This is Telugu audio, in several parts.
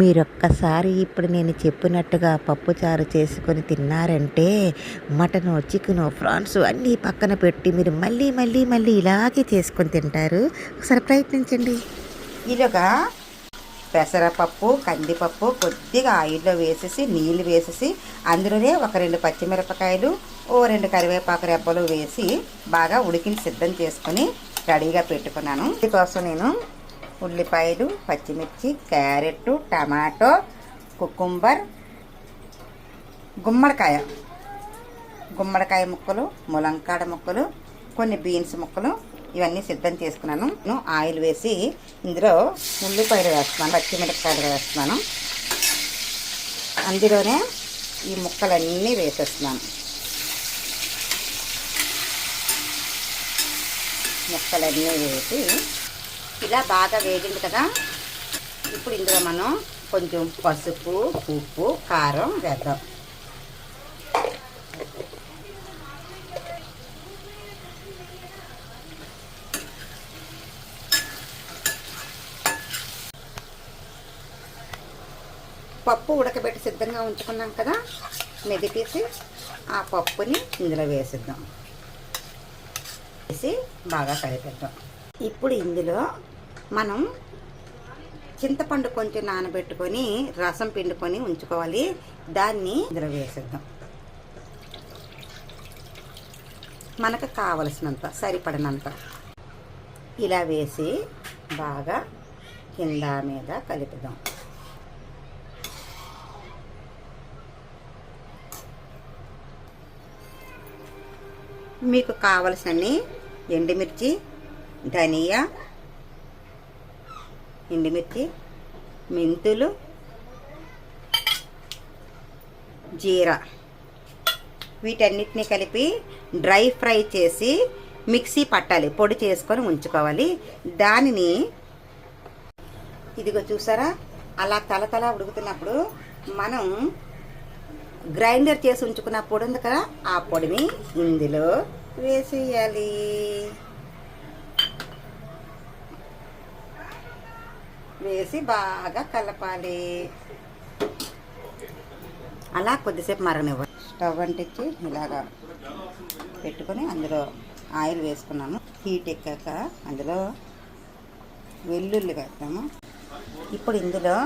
మీరొక్కసారి ఇప్పుడు నేను చెప్పినట్టుగా పప్పుచారు చేసుకొని తిన్నారంటే మటను చికెను ఫ్రాన్స్ అన్నీ పక్కన పెట్టి మీరు మళ్ళీ మళ్ళీ మళ్ళీ ఇలాగే చేసుకొని తింటారు. ఒకసారి ప్రయత్నించండి. ఇలాగా పెసరపప్పు కందిపప్పు కొద్దిగా ఆయిల్లో వేసేసి నీళ్ళు వేసేసి అందులోనే ఒక రెండు పచ్చిమిరపకాయలు ఓ రెండు కరివేపాకు రెబ్బలు వేసి బాగా ఉడికిని సిద్ధం చేసుకొని రెడీగా పెట్టుకున్నాను. దీనికోసం నేను ఉల్లిపాయలు పచ్చిమిర్చి క్యారెట్ టమాటో కుకుంబర్ గుమ్మడికాయ. గుమ్మడికాయ ముక్కలు ములంకాడ ముక్కలు కొన్ని బీన్స్ ముక్కలు ఇవన్నీ సిద్ధం చేసుకున్నాను. నేను ఆయిల్ వేసి ఇందులో ఉల్లిపాయలు వేస్తున్నాను పచ్చిమిరపకాయలు వేస్తున్నాను. అందులోనే ఈ ముక్కలన్నీ వేసేస్తున్నాను. ముక్కలన్నీ వేసి ఇలా బాగా వేగింది కదా. ఇప్పుడు ఇందులో మనం కొంచెం పసుపు ఉప్పు కారం వేద్దాం. పప్పు ఉడకబెట్టి సిద్ధంగా ఉంచుకున్నాం కదా. మెదిపేసి ఆ పప్పుని ఇందులో వేసిద్దాం. వేసి బాగా కలిపిద్దాం. ఇప్పుడు ఇందులో మనం చింతపండు కొంచెం నానబెట్టుకొని రసం పిండుకొని ఉంచుకోవాలి. దాన్ని ఇందులో వేసేద్దాం మనకు కావలసినంత సరిపడినంత ఇలా వేసి బాగా కింద మీద కలుపుదాం మీకు కావలసినన్ని ఎండుమిర్చి ధనియా ఎండుమిర్చి మెంతులు జీరా. వీటన్నిటిని కలిపి డ్రై ఫ్రై చేసి మిక్సీ పట్టాలి పొడి చేసుకొని ఉంచుకోవాలి. దానిని ఇదిగో చూసారా? అలా తలతల ఉడుకుతున్నప్పుడు మనం గ్రైండర్ చేసి ఉంచుకున్న పొడి ఉంది కదా ఆ పొడిని ఇందులో వేసేయాలి. వేసి బాగా కలపాలి. అలా కొద్దిసేపు మరగనివ్వాలి స్టవ్ అంటించి ఇలాగా పెట్టుకొని అందులో ఆయిల్ వేసుకున్నాము. హీట్ ఎక్కాక అందులో వెల్లుల్లి వేస్తాము ఇప్పుడు ఇందులో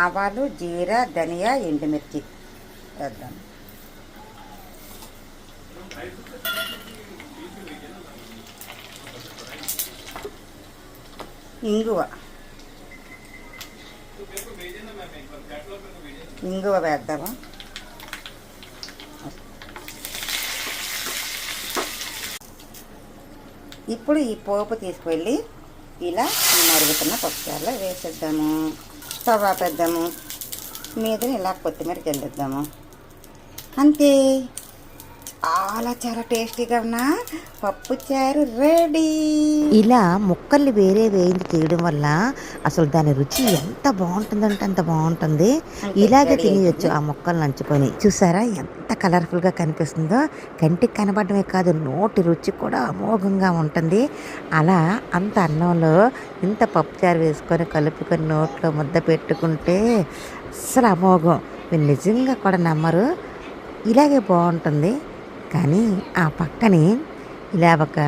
ఆవాలు జీరా ధనియా ఎండుమిర్చి వేద్దాము. ఇంగువ. ఇంగువ వేద్దామా? ఇప్పుడు ఈ పోపు తీసుకువెళ్ళి ఇలా ఈ మరుగుతున్న పప్పుచారులో వేసేద్దాము. స్టవ్ ఆపేద్దాము. మీదని ఇలా కొత్తిమీర చల్లిద్దాము. అంతే. చాలా చాలా టేస్టీగా ఉన్న పప్పు చారు రెడీ. ఇలా ముక్కల్ని వేరే వేయించి చేయడం వల్ల అసలు దాని రుచి ఎంత బాగుంటుందంటే అంత బాగుంటుంది. ఇలాగే తినేయచ్చు. ఆ ముక్కలు నంచుకొని చూసారా ఎంత కలర్ఫుల్గా కనిపిస్తుందో? కంటికి కనబడమే కాదు నోటి రుచి కూడా అమోఘంగా ఉంటుంది. అలా అంత అన్నంలో ఇంత పప్పుచారు వేసుకొని కలుపుకొని నోట్లో ముద్ద పెట్టుకుంటే అస్సలు అమోఘం. మీరు నిజంగా కూడా నమ్మరు. ఇలాగే బాగుంటుంది. కానీ ఆ పక్కనే ఇలా ఒక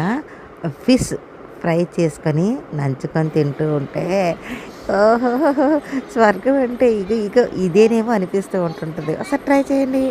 ఫిష్ ఫ్రై చేసుకొని నంచుకొని తింటూ ఉంటే ఓహో స్వర్గం అంటే ఇగో ఇగో ఇదేనేమో అనిపిస్తూ ఉంటుంటుంది. ఒకసారి ట్రై చేయండి.